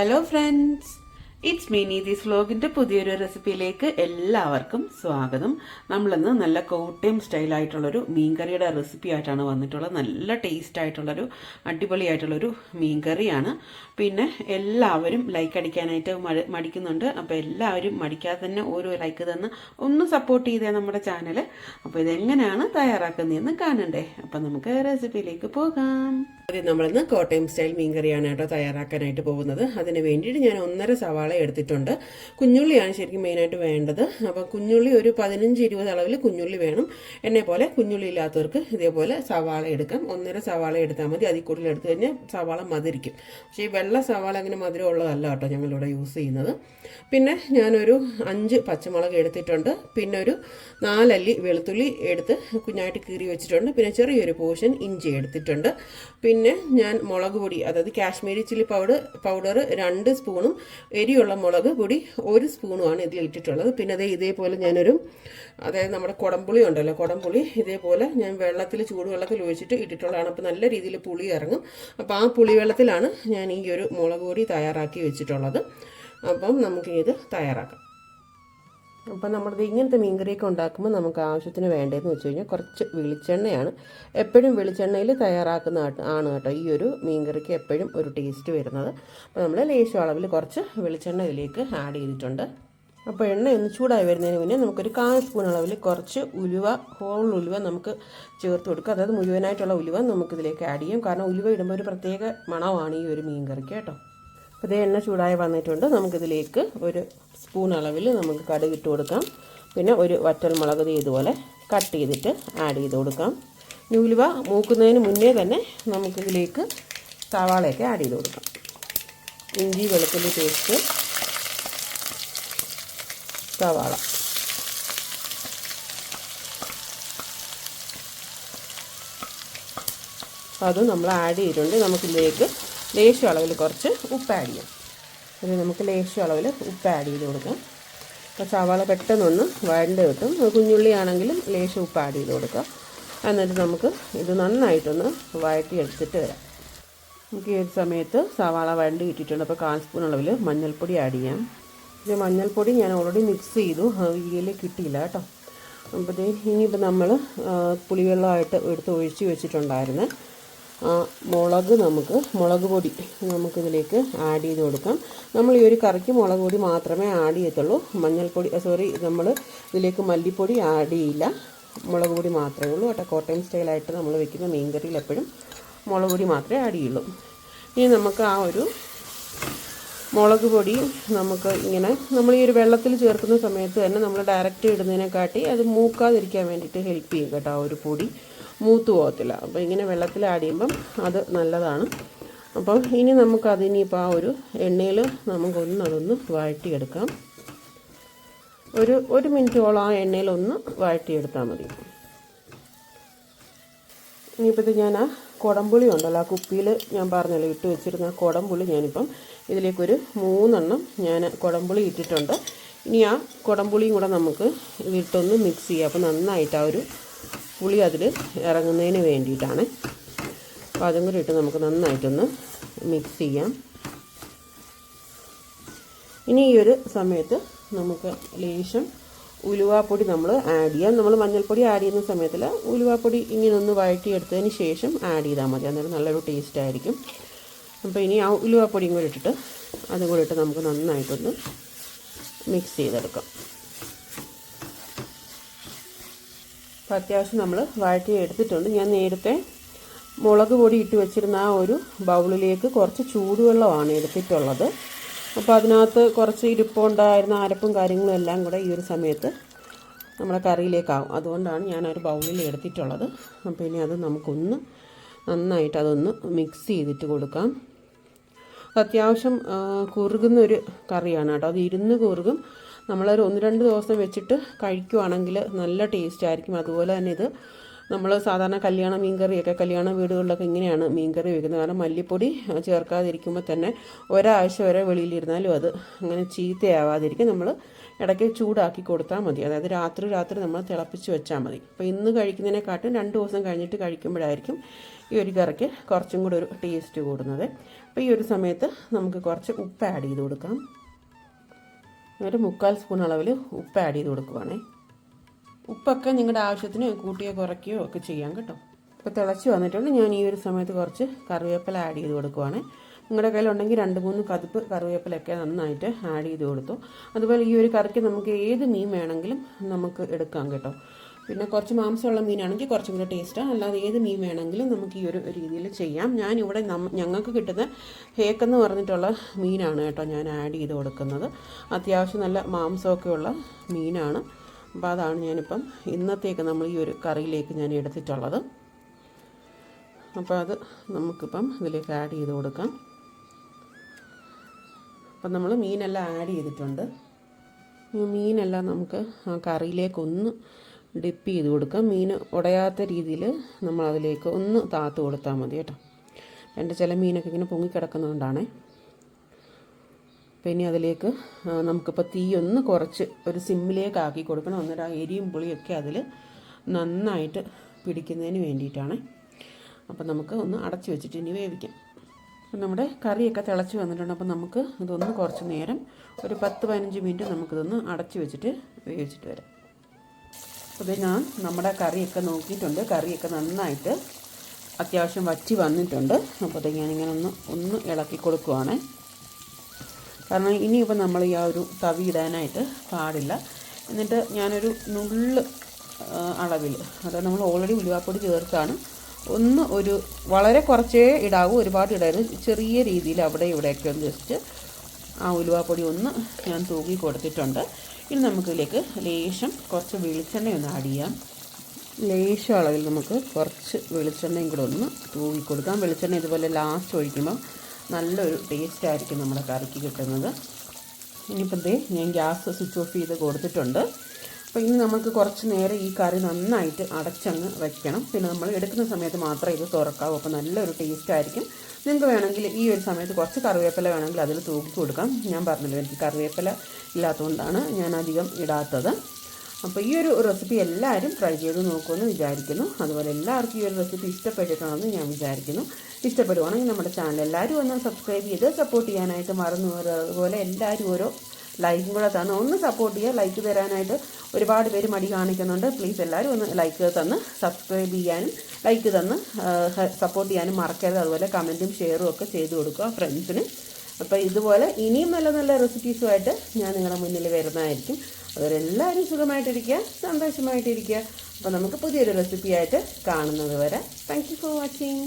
Hello friends. It's me Neethi's വ്ലോഗിന്റെ പുതിയൊരു റെസിപ്പിയിലേക്ക് എല്ലാവർക്കും സ്വാഗതം. നമ്മളിന്ന് നല്ല കോട്ടയം സ്റ്റൈലായിട്ടുള്ളൊരു മീൻകറിയുടെ റെസിപ്പി ആയിട്ടാണ് വന്നിട്ടുള്ളത്. നല്ല ടേസ്റ്റ് ആയിട്ടുള്ളൊരു അടിപൊളിയായിട്ടുള്ളൊരു മീൻകറിയാണ്. പിന്നെ എല്ലാവരും ലൈക്ക് അടിക്കാനായിട്ട് മടി മടിക്കുന്നുണ്ട്. അപ്പോൾ എല്ലാവരും മടിക്കാതെ തന്നെ ഓരോ ലൈക്ക് തന്ന് ഒന്ന് സപ്പോർട്ട് ചെയ്തേ നമ്മുടെ ചാനൽ അപ്പോൾ ഇതെങ്ങനെയാണ് തയ്യാറാക്കുന്നതെന്ന് കാണണ്ടേ. അപ്പോൾ നമുക്ക് റെസിപ്പിയിലേക്ക് പോകാം. ആദ്യം നമ്മളിന്ന് കോട്ടയം സ്റ്റൈൽ മീൻകറിയാണ് കേട്ടോ തയ്യാറാക്കാനായിട്ട് പോകുന്നത്. അതിന് വേണ്ടിയിട്ട് ഞാൻ ഒന്നര സവാള എടുത്തിട്ടുണ്ട്. കുഞ്ഞുള്ളിയാണ് ശരിക്കും മെയിനായിട്ട് വേണ്ടത്. അപ്പം കുഞ്ഞുള്ളി ഒരു പതിനഞ്ച് ഇരുപത് അളവിൽ കുഞ്ഞുള്ളി വേണം. എന്നെ പോലെ കുഞ്ഞുള്ളി ഇല്ലാത്തവർക്ക് ഇതേപോലെ സവാള എടുക്കാം. ഒന്നര സവാള എടുത്താൽ മതി. അതിൽ കൂടുതൽ എടുത്തു കഴിഞ്ഞാൽ സവാള മധുരിക്കും. പക്ഷേ ഈ വെള്ള സവാള അങ്ങനെ മധുരം ഉള്ളതല്ല കേട്ടോ ഞങ്ങളിവിടെ യൂസ് ചെയ്യുന്നത്. പിന്നെ ഞാനൊരു അഞ്ച് പച്ചമുളക് എടുത്തിട്ടുണ്ട്. പിന്നെ ഒരു നാലല്ലി വെളുത്തുള്ളി എടുത്ത് കുഞ്ഞായിട്ട് കീറി വെച്ചിട്ടുണ്ട്. പിന്നെ ചെറിയൊരു പോർഷൻ ഇഞ്ചി എടുത്തിട്ടുണ്ട്. പിന്നെ ഞാൻ മുളക് പൊടി അതായത് കാശ്മീരി ചില്ലി പൗഡർ പൗഡർ രണ്ട് സ്പൂണും എരിയുള്ള മുളക് പൊടി ഒരു സ്പൂണുമാണ് ഇതിൽ ഇട്ടിട്ടുള്ളത്. പിന്നെ അതേ ഇതേപോലെ ഞാനൊരു അതായത് നമ്മുടെ കുടംപുളി ഉണ്ടല്ലോ കുടംപുളി ഇതേപോലെ ഞാൻ വെള്ളത്തിൽ ചൂടുവെള്ളത്തിൽ ഒഴിച്ചിട്ട് ഇട്ടിട്ടുള്ളതാണ്. അപ്പോൾ നല്ല രീതിയിൽ പുളി ഇറങ്ങും. അപ്പോൾ ആ പുളി വെള്ളത്തിലാണ് ഞാൻ ഈ ഒരു മുളക് പൊടി തയ്യാറാക്കി വെച്ചിട്ടുള്ളത്. അപ്പം നമുക്ക് ഇത് തയ്യാറാക്കാം. അപ്പം നമ്മൾ ഇങ്ങനത്തെ മീൻകറിയൊക്കെ ഉണ്ടാക്കുമ്പോൾ നമുക്ക് ആവശ്യത്തിന് വേണ്ടതെന്ന് വെച്ച് കഴിഞ്ഞാൽ കുറച്ച് വെളിച്ചെണ്ണയാണ്. എപ്പോഴും വെളിച്ചെണ്ണയിൽ തയ്യാറാക്കുന്ന ആണ് കേട്ടോ ഈ ഒരു മീൻകറിക്ക് എപ്പോഴും ഒരു ടേസ്റ്റ് വരുന്നത്. അപ്പോൾ നമ്മൾ ലേശം അളവിൽ കുറച്ച് വെളിച്ചെണ്ണ ഇതിലേക്ക് ആഡ് ചെയ്തിട്ടുണ്ട്. അപ്പോൾ എണ്ണ ഒന്ന് ചൂടായി വരുന്നതിന് മുന്നേ നമുക്കൊരു കാൽ സ്പൂൺ അളവിൽ കുറച്ച് ഉലുവ ഹോൾ ഉലുവ നമുക്ക് ചേർത്ത് കൊടുക്കുക. അതായത് മുഴുവനായിട്ടുള്ള ഉലുവ നമുക്കിതിലേക്ക് ആഡ് ചെയ്യും. കാരണം ഉലുവ ഇടുമ്പോൾ ഒരു പ്രത്യേക മണമാണ് ഈ ഒരു മീൻകറിക്ക് കേട്ടോ. അപ്പോൾ ഇതേ എണ്ണ ചൂടായി വന്നിട്ടുണ്ട്. നമുക്കിതിലേക്ക് ഒരു സ്പൂൺ അളവിൽ നമുക്ക് കടുക് ഇട്ട് കൊടുക്കാം. പിന്നെ ഒരു വറ്റൽ മുളക് ഇതുപോലെ കട്ട് ചെയ്തിട്ട് ആഡ് ചെയ്ത് കൊടുക്കാം. ഉലുവ മൂക്കുന്നതിന് മുന്നേ തന്നെ നമുക്കിതിലേക്ക് സവാളയൊക്കെ ആഡ് ചെയ്ത് കൊടുക്കാം. ഇഞ്ചി വെളുത്തുള്ളി പേസ്റ്റ് സവാള. അതും നമ്മൾ ആഡ് ചെയ്തിട്ടുണ്ട്. നമുക്കിതിലേക്ക് ലേശം അളവിൽ കുറച്ച് ഉപ്പ് ആഡ് ചെയ്യാം. പിന്നെ നമുക്ക് ലേശം അളവിൽ ഉപ്പ് ആഡ് ചെയ്ത് കൊടുക്കാം. അപ്പോൾ സവാള പെട്ടെന്നൊന്ന് വഴണ്ട് കിട്ടും. കുഞ്ഞുള്ളി ആണെങ്കിലും ലേശം ഉപ്പ് ആഡ് ചെയ്ത് കൊടുക്കാം. എന്നിട്ട് നമുക്ക് ഇത് നന്നായിട്ടൊന്ന് വഴറ്റി എടുത്തിട്ട് വരാം. നമുക്ക് ഈ ഒരു സമയത്ത് സവാള വഴണ്ട് കിട്ടിയിട്ടുണ്ട്. അപ്പോൾ കാൽ സ്പൂൺ അളവിൽ മഞ്ഞൾപ്പൊടി ആഡ് ചെയ്യാം. ഇത് മഞ്ഞൾപ്പൊടി ഞാൻ ഓൾറെഡി മിക്സ് ചെയ്തു. വീഡിയോയിൽ കിട്ടിയില്ല കേട്ടോ. അപ്പോൾ ഇത് ഇനിയിപ്പോൾ നമ്മൾ പുളിവെള്ളമായിട്ട് എടുത്ത് ഒഴിച്ച് വെച്ചിട്ടുണ്ടായിരുന്നു. മുളക് നമുക്ക് മുളക് പൊടി നമുക്കിതിലേക്ക് ആഡ് ചെയ്ത് കൊടുക്കാം. നമ്മൾ ഈ ഒരു കറിക്ക് മുളക് പൊടി മാത്രമേ ആഡ് ചെയ്യത്തുള്ളൂ. മഞ്ഞൾപ്പൊടി സോറി നമ്മൾ ഇതിലേക്ക് മല്ലിപ്പൊടി ആഡ് ചെയ്യില്ല. മുളക് പൊടി മാത്രമേ ഉള്ളൂ കേട്ടോ. കോട്ടയം സ്റ്റൈലായിട്ട് നമ്മൾ വെക്കുന്ന മീൻ കറിയിൽ എപ്പോഴും മുളക് പൊടി മാത്രമേ ആഡ് ചെയ്യുള്ളൂ. ഇനി നമുക്ക് ആ ഒരു മുളക് പൊടി നമുക്ക് ഇങ്ങനെ നമ്മൾ ഈ ഒരു വെള്ളത്തിൽ ചേർക്കുന്ന സമയത്ത് തന്നെ നമ്മൾ ഡയറക്റ്റ് ഇടുന്നതിനെക്കാട്ടി അത് മൂക്കാതിരിക്കാൻ വേണ്ടിയിട്ട് ഹെൽപ്പ് ചെയ്യും കേട്ടോ ആ ഒരു പൊടി. മൂത്ത് പോകത്തില്ല. അപ്പോൾ ഇങ്ങനെ വെള്ളത്തിലാടിയുമ്പം അത് നല്ലതാണ്. അപ്പോൾ ഇനി നമുക്കതിനിപ്പോൾ ആ ഒരു എണ്ണയിൽ നമുക്കൊന്ന് അതൊന്ന് വഴറ്റിയെടുക്കാം. ഒരു ഒരു മിനിറ്റോളം ആ എണ്ണയിലൊന്ന് വഴറ്റിയെടുത്താൽ മതി. ഇനിയിപ്പോൾ ഞാൻ ആ കുടംപുളി ഉണ്ടല്ലോ ആ കുപ്പിയിൽ ഞാൻ പറഞ്ഞല്ലോ ഇട്ട് വെച്ചിരുന്ന ആ കുടംപുളി ഞാനിപ്പം ഇതിലേക്കൊരു മൂന്നെണ്ണം ഞാൻ കുടംപുളി ഇട്ടിട്ടുണ്ട്. ഇനി ആ കുടംപുളിയും കൂടെ നമുക്ക് ഇട്ടൊന്ന് മിക്സ് ചെയ്യാം. അപ്പോൾ നന്നായിട്ട് ആ ഒരു പുളി അതിൽ ഇറങ്ങുന്നതിന് വേണ്ടിയിട്ടാണ്. അപ്പോൾ അതും കൂടി ഇട്ട് നമുക്ക് നന്നായിട്ടൊന്ന് മിക്സ് ചെയ്യാം. ഇനി ഈ ഒരു സമയത്ത് നമുക്ക് ലേശം ഉലുവാപ്പൊടി നമ്മൾ ആഡ് ചെയ്യാം. നമ്മൾ മഞ്ഞൾപ്പൊടി ആഡ് ചെയ്യുന്ന സമയത്തിൽ ഉലുവാപ്പൊടി ഇങ്ങനെ ഒന്ന് വഴറ്റിയെടുത്തതിന് ശേഷം ആഡ് ചെയ്താൽ മതി. അന്നേരം നല്ലൊരു ടേസ്റ്റ് ആയിരിക്കും. അപ്പോൾ ഇനി ആ ഉലുവാപ്പൊടിയും കൂടി ഇട്ടിട്ട് അതും കൂടി ഇട്ട് നമുക്ക് നന്നായിട്ടൊന്ന് മിക്സ് ചെയ്തെടുക്കാം. അപ്പോൾ അത്യാവശ്യം നമ്മൾ വഴറ്റി എടുത്തിട്ടുണ്ട്. ഞാൻ നേരത്തെ മുളക് പൊടി ഇട്ട് വെച്ചിരുന്ന ആ ഒരു ബൗളിലേക്ക് കുറച്ച് ചൂടുവെള്ളമാണ് എടുത്തിട്ടുള്ളത്. അപ്പോൾ അതിനകത്ത് കുറച്ച് ഇരിപ്പുണ്ടായിരുന്ന അരപ്പും കാര്യങ്ങളും എല്ലാം കൂടെ ഈ ഒരു സമയത്ത് നമ്മുടെ കറിയിലേക്കാവും. അതുകൊണ്ടാണ് ഞാൻ ഒരു ബൗളിൽ എടുത്തിട്ടുള്ളത്. അപ്പോൾ ഇനി അത് നമുക്കൊന്ന് നന്നായിട്ട് അതൊന്ന് മിക്സ് ചെയ്തിട്ട് കൊടുക്കാം. അത്യാവശ്യം കുറുകുന്നൊരു കറിയാണ് കേട്ടോ. അത് ഇരുന്ന് കുറുകും നമ്മളൊരു ഒന്ന് രണ്ട് ദിവസം വെച്ചിട്ട് കഴിക്കുവാണെങ്കിൽ നല്ല ടേസ്റ്റ് ആയിരിക്കും. അതുപോലെ തന്നെ ഇത് നമ്മൾ സാധാരണ കല്യാണ മീൻകറിയൊക്കെ കല്യാണ വീടുകളിലൊക്കെ ഇങ്ങനെയാണ് മീൻകറി വെക്കുന്നത്. കാരണം മല്ലിപ്പൊടി ചേർക്കാതിരിക്കുമ്പോൾ തന്നെ ഒരാഴ്ച വരെ വെളിയിലിരുന്നാലും അത് അങ്ങനെ ചീത്തയാവാതിരിക്കും. നമ്മൾ ഇടയ്ക്ക് ചൂടാക്കി കൊടുത്താൽ മതി. അതായത് രാത്രി രാത്രി നമ്മൾ തിളപ്പിച്ച് വെച്ചാൽ മതി. അപ്പോൾ ഇന്ന് കഴിക്കുന്നതിനെക്കാട്ടും രണ്ട് ദിവസം കഴിഞ്ഞിട്ട് കഴിക്കുമ്പോഴായിരിക്കും ഈ ഒരു കറിക്ക് കുറച്ചും കൂടി ഒരു ടേസ്റ്റ് കൂടുന്നത്. അപ്പോൾ ഈ ഒരു സമയത്ത് നമുക്ക് കുറച്ച് ഉപ്പ് ആഡ് ചെയ്ത് കൊടുക്കാം. ഒരു മുക്കാൽ സ്പൂൺ അളവിൽ ഉപ്പ് ആഡ് ചെയ്ത് കൊടുക്കുവാണേ. ഉപ്പൊക്കെ നിങ്ങളുടെ ആവശ്യത്തിന് കൂട്ടിയോ കുറയ്ക്കുകയോ ഒക്കെ ചെയ്യാം കേട്ടോ. ഇപ്പോൾ തിളച്ച് വന്നിട്ടുണ്ട്. ഞാൻ ഈ ഒരു സമയത്ത് കുറച്ച് കറിവേപ്പില ആഡ് ചെയ്ത് കൊടുക്കുവാണ്. നിങ്ങളുടെ കയ്യിലുണ്ടെങ്കിൽ രണ്ട് മൂന്ന് കതുപ്പ് കറിവേപ്പിലൊക്കെ നന്നായിട്ട് ആഡ് ചെയ്ത് കൊടുത്തു. അതുപോലെ ഈ ഒരു കറിക്ക് നമുക്ക് ഏത് മീൻ വേണമെങ്കിലും നമുക്ക് എടുക്കാം കേട്ടോ. പിന്നെ കുറച്ച് മാംസമുള്ള മീനാണെങ്കിൽ കുറച്ചും കൂടെ ടേസ്റ്റാണ് അല്ലാതെ ഏത് മീൻ വേണമെങ്കിലും നമുക്ക് ഈ ഒരു രീതിയിൽ ചെയ്യാം. ഞാൻ ഇവിടെ ഞങ്ങൾക്ക് കിട്ടുന്ന ഹേക്കെന്ന് പറഞ്ഞിട്ടുള്ള മീനാണ് കേട്ടോ ഞാൻ ആഡ് ചെയ്ത് കൊടുക്കുന്നത്. അത്യാവശ്യം നല്ല മാംസമൊക്കെ ഉള്ള മീനാണ്. അപ്പോൾ അതാണ് ഞാനിപ്പം ഇന്നത്തേക്ക് നമ്മൾ ഈ ഒരു കറിയിലേക്ക് ഞാൻ എടുത്തിട്ടുള്ളത്. അപ്പോൾ അത് നമുക്കിപ്പം ഇതിലേക്ക് ആഡ് ചെയ്ത് കൊടുക്കാം. അപ്പം നമ്മൾ മീനെല്ലാം ആഡ് ചെയ്തിട്ടുണ്ട്. മീനെല്ലാം നമുക്ക് ആ കറിയിലേക്ക് ഒന്ന് ഡിപ്പ് ചെയ്ത് കൊടുക്കുക. മീൻ ഉടയാത്ത രീതിയിൽ നമ്മൾ അതിലേക്ക് ഒന്ന് താത്ത് കൊടുത്താൽ മതി കേട്ടോ. എന്റെ ചില മീനൊക്കെ ഇങ്ങനെ പൊങ്ങിക്കിടക്കുന്നതുകൊണ്ടാണേ പിന്നെ അതിലേക്ക് നമുക്കിപ്പോൾ തീ ഒന്ന് കുറച്ച് ഒരു സിമ്മിലേക്ക് ആക്കി കൊടുക്കണം. എന്നിട്ട് ആ എരിയും പുളിയൊക്കെ അതിൽ നന്നായിട്ട് പിടിക്കുന്നതിന് വേണ്ടിയിട്ടാണ്. അപ്പം നമുക്ക് ഒന്ന് അടച്ച് വെച്ചിട്ട് ഇനി വേവിക്കാം. അപ്പം നമ്മുടെ കറിയൊക്കെ തിളച്ച് വന്നിട്ടുണ്ട്. അപ്പം നമുക്ക് ഇതൊന്ന് കുറച്ച് നേരം ഒരു പത്ത് പതിനഞ്ച് മിനിറ്റ് നമുക്കിതൊന്ന് അടച്ച് വെച്ചിട്ട് വേവിച്ചിട്ട് വരാം. അപ്പോൾ ഞാൻ നമ്മുടെ കറിയൊക്കെ നോക്കിയിട്ടുണ്ട്. കറിയൊക്കെ നന്നായിട്ട് അത്യാവശ്യം വറ്റി വന്നിട്ടുണ്ട്. അപ്പോൾ ഞാനിങ്ങനെ ഒന്ന് ഒന്ന് ഇളക്കി കൊടുക്കുവാണേ. കാരണം ഇനിയിപ്പോൾ നമ്മൾ ഈ ആ ഒരു തവി ഇടാനായിട്ട് പാടില്ല. എന്നിട്ട് ഞാനൊരു നുള്ള് അളവിൽ അതായത് നമ്മൾ ഓൾറെഡി ഉലുവാപ്പൊടി ചേർത്താണ് ഒന്ന് ഒരു വളരെ കുറച്ചേ ഇടാവൂ ഒരുപാട് ഇടരുത്. ചെറിയ രീതിയിൽ അവിടെ ഇവിടെയൊക്കെ ഒന്ന് ജസ്റ്റ് ആ ഉലുവാപ്പൊടി ഒന്ന് ഞാൻ തൂക്കി കൊടുത്തിട്ടുണ്ട്. ഇനി നമുക്കിതിലേക്ക് ലേശം കുറച്ച് വെളിച്ചെണ്ണ ഒന്ന് ആഡ് ചെയ്യാം. ലേശം അളവിൽ നമുക്ക് കുറച്ച് വെളിച്ചെണ്ണയും കൂടെ ഒന്ന് തൂക്കി കൊടുക്കാം. വെളിച്ചെണ്ണ ഇതുപോലെ ലാസ്റ്റ് ഒഴിക്കുമ്പോൾ നല്ലൊരു ടേസ്റ്റ് ആയിരിക്കും നമ്മുടെ കറിക്ക് കിട്ടുന്നത്. ഇനിയിപ്പോൾ ദേ ഞാൻ ഗ്യാസ് സ്വിച്ച് ഓഫ് ചെയ്ത് കൊടുത്തിട്ടുണ്ട്. അപ്പോൾ ഇനി നമുക്ക് കുറച്ച് നേരം ഈ കറി നന്നായിട്ട് അടച്ചങ്ങ് വയ്ക്കണം പിന്നെ നമ്മൾ എടുക്കുന്ന സമയത്ത് മാത്രമേ ഇത് തുറക്കാവൂ. അപ്പോൾ നല്ലൊരു ടേസ്റ്റ് ആയിരിക്കും. നിങ്ങൾക്ക് വേണമെങ്കിൽ ഈ ഒരു സമയത്ത് കുറച്ച് കറിവേപ്പില വേണമെങ്കിൽ അതിൽ തൂക്കി കൊടുക്കാം. ഞാൻ പറഞ്ഞല്ലോ എനിക്ക് കറിവേപ്പില ഇല്ലാത്തതുകൊണ്ടാണ് ഞാൻ അധികം ഇടാത്തത്. അപ്പോൾ ഈ ഒരു റെസിപ്പി എല്ലാവരും ട്രൈ ചെയ്ത് നോക്കുമെന്ന് വിചാരിക്കുന്നു. അതുപോലെ എല്ലാവർക്കും ഈ ഒരു റെസിപ്പി ഇഷ്ടപ്പെട്ടിട്ടുണ്ടെന്ന് ഞാൻ വിചാരിക്കുന്നു. ഇഷ്ടപ്പെടുവാണെങ്കിൽ നമ്മുടെ ചാനൽ എല്ലാവരും ഒന്ന് സബ്സ്ക്രൈബ് ചെയ്ത് സപ്പോർട്ട് ചെയ്യാനായിട്ട് മറന്നു അതുപോലെ എല്ലാവരും ഓരോ ലൈക്കും കൂടെ തന്ന് ഒന്ന് സപ്പോർട്ട് ചെയ്യുക ലൈക്ക് തരാനായിട്ട് ഒരുപാട് പേര് മടി കാണിക്കുന്നുണ്ട്. പ്ലീസ് എല്ലാവരും ഒന്ന് ലൈക്ക് തന്ന് സബ്സ്ക്രൈബ് ചെയ്യാനും ലൈക്ക് തന്ന് സപ്പോർട്ട് ചെയ്യാനും മറക്കരുത്. അതുപോലെ കമന്റും ഷെയറും ഒക്കെ ചെയ്ത് കൊടുക്കുക ഫ്രണ്ട്സിന് അപ്പോൾ ഇതുപോലെ ഇനിയും നല്ല നല്ല റെസിപ്പീസുമായിട്ട് ഞാൻ നിങ്ങളുടെ മുന്നിൽ വരുന്നതായിരിക്കും. അവരെല്ലാവരും സുഖമായിട്ടിരിക്കുക സന്തോഷമായിട്ടിരിക്കുക. അപ്പോൾ നമുക്ക് പുതിയൊരു റെസിപ്പിയായിട്ട് കാണുന്നത് വരെ. Thank for watching